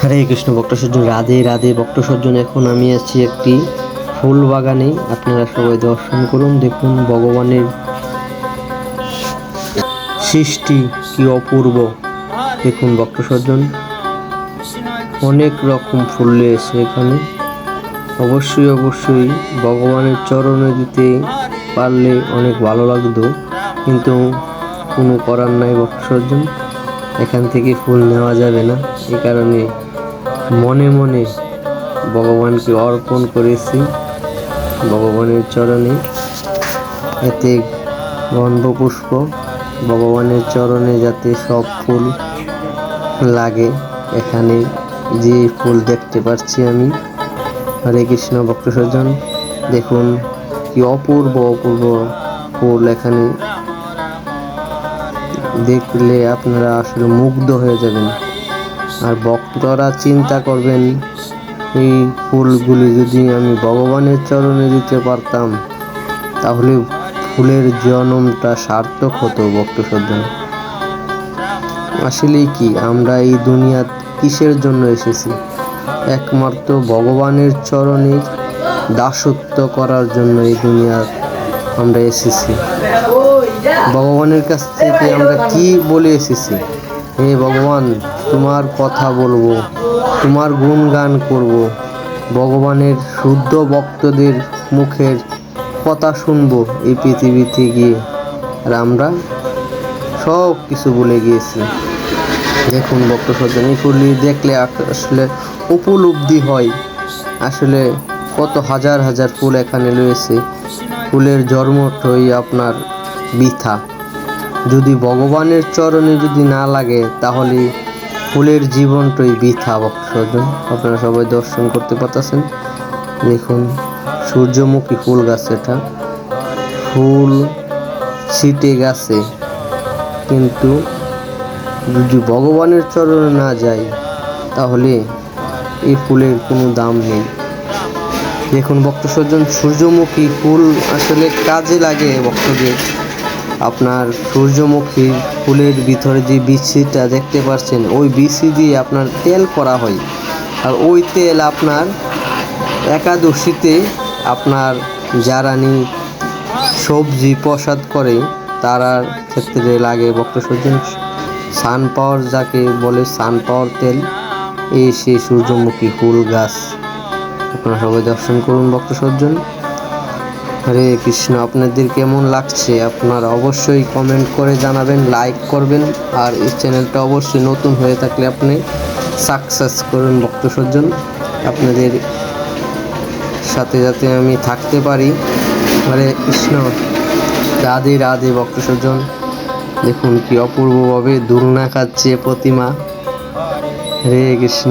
হরে কৃষ্ণ, ভক্ত সজ্জন, রাধে রাধে। ভক্ত সজ্জন, এখন আমি আছি একটি ফুল বাগানে। আপনারা সবাই দর্শন করুন, দেখুন ভগবানের সৃষ্টি কি অপূর্ব। দেখুন ভক্ত সজ্জন, অনেক রকম ফুল রয়েছে এখানে। অবশ্যই অবশ্যই ভগবানের চরণে দিতে পারলে অনেক ভালো লাগতো। কিন্তু কোনো করার নাই ভক্ত সজ্জন। এখান থেকে ফুল নেওয়া যাবে না এই কারণে মনে মনে ভগবানকে অর্পণ করেছি। ভগবানের চরণে এতে গন্ধপুষ্প, ভগবানের চরণে যাতে সব ফুল লাগে, এখানে যে ফুল দেখতে পাচ্ছি আমি, হরে কৃষ্ণ ভক্ত দেখুন কি অপূর্ব অপূর্ব ফুল এখানে দেখলে আপনারা আসলে মুগ্ধ হয়ে যাবেন। আর ভক্তরা চিন্তা করবেন, এই ফুলগুলি যদি আমি ভগবানের চরণে দিতে পারতাম, তাহলে ফুলের জন্মটা সার্থক হতো ভক্ত শ্রদ্ধা আসলে কি, আমরা এই দুনিয়া কিসের জন্য এসেছি? একমাত্র ভগবানের চরণে দাসত্ব করার জন্য এই দুনিয়া আমরা এসেছি। ভগবানের কাছ থেকে আমরা কি বলে এসেছি? হে ভগবান, তোমার কথা বলব, তোমার গুণগান করব। ভগবানের শুদ্ধ ভক্তদের মুখের কথা শুনব এই পৃথিবীতে গিয়ে। আর আমরা সব কিছু বলে গিয়েছি। দেখুন ভক্ত সজ্জন, এই ফুলটি দেখলে আসলে উপলব্ধি হয়। আসলে কত হাজার হাজার ফুল এখানে রয়েছে। ফুলের জন্মটাই আপনার বৃথা। যদি ভগবানের চরণে যদি না লাগে, তাহলে ফুলের জীবনটাই বৃথা ভক্তজন আপনারা সবাই দর্শন করতে পারতেছেন। দেখুন, সূর্যমুখী ফুল গাছ এটা ফুল ছিটে গেছে। কিন্তু যদি ভগবানের চরণে না যায়, তাহলে এই ফুলের কোনো দাম নেই। দেখুন ভক্ত সজ্জন সূর্যমুখী ফুল আসলে কাজে লাগে ভক্তদের। আপনার সূর্যমুখী ফুলের ভিতরে যে বিচিটা দেখতে পাচ্ছেন, ওই বিচি দিয়ে আপনার তেল করা হয়। আর ওই তেল আপনার একাদশীতে আপনার জ্বালানি, সবজি প্রসাদ করে তারার ক্ষেত্রে লাগে ভক্ত সজ্জন সানপাওয়ার যাকে বলে সানপাওয়ার তেল। এই সেই সূর্যমুখী ফুল গাছ। আপনারা সবাই দর্শন করুন ভক্ত সজ্জন হরে কৃষ্ণ। আপনাদের কেমন লাগছে? আপনারা অবশ্যই কমেন্ট করে জানাবেন লাইক করবেন, আর এই চ্যানেলটা অবশ্যই নতুন হয়ে থাকলে আপনি সাকসেস করুন ভক্ত সজ্জন। আপনাদের সাথে যাতে আমি থাকতে পারি। হরে কৃষ্ণ। রাধে রাধে ভক্ত সজ্জন। দেখুন কি অপূর্বভাবে দুলনা খাচ্ছে প্রতিমা। হরে কৃষ্ণ।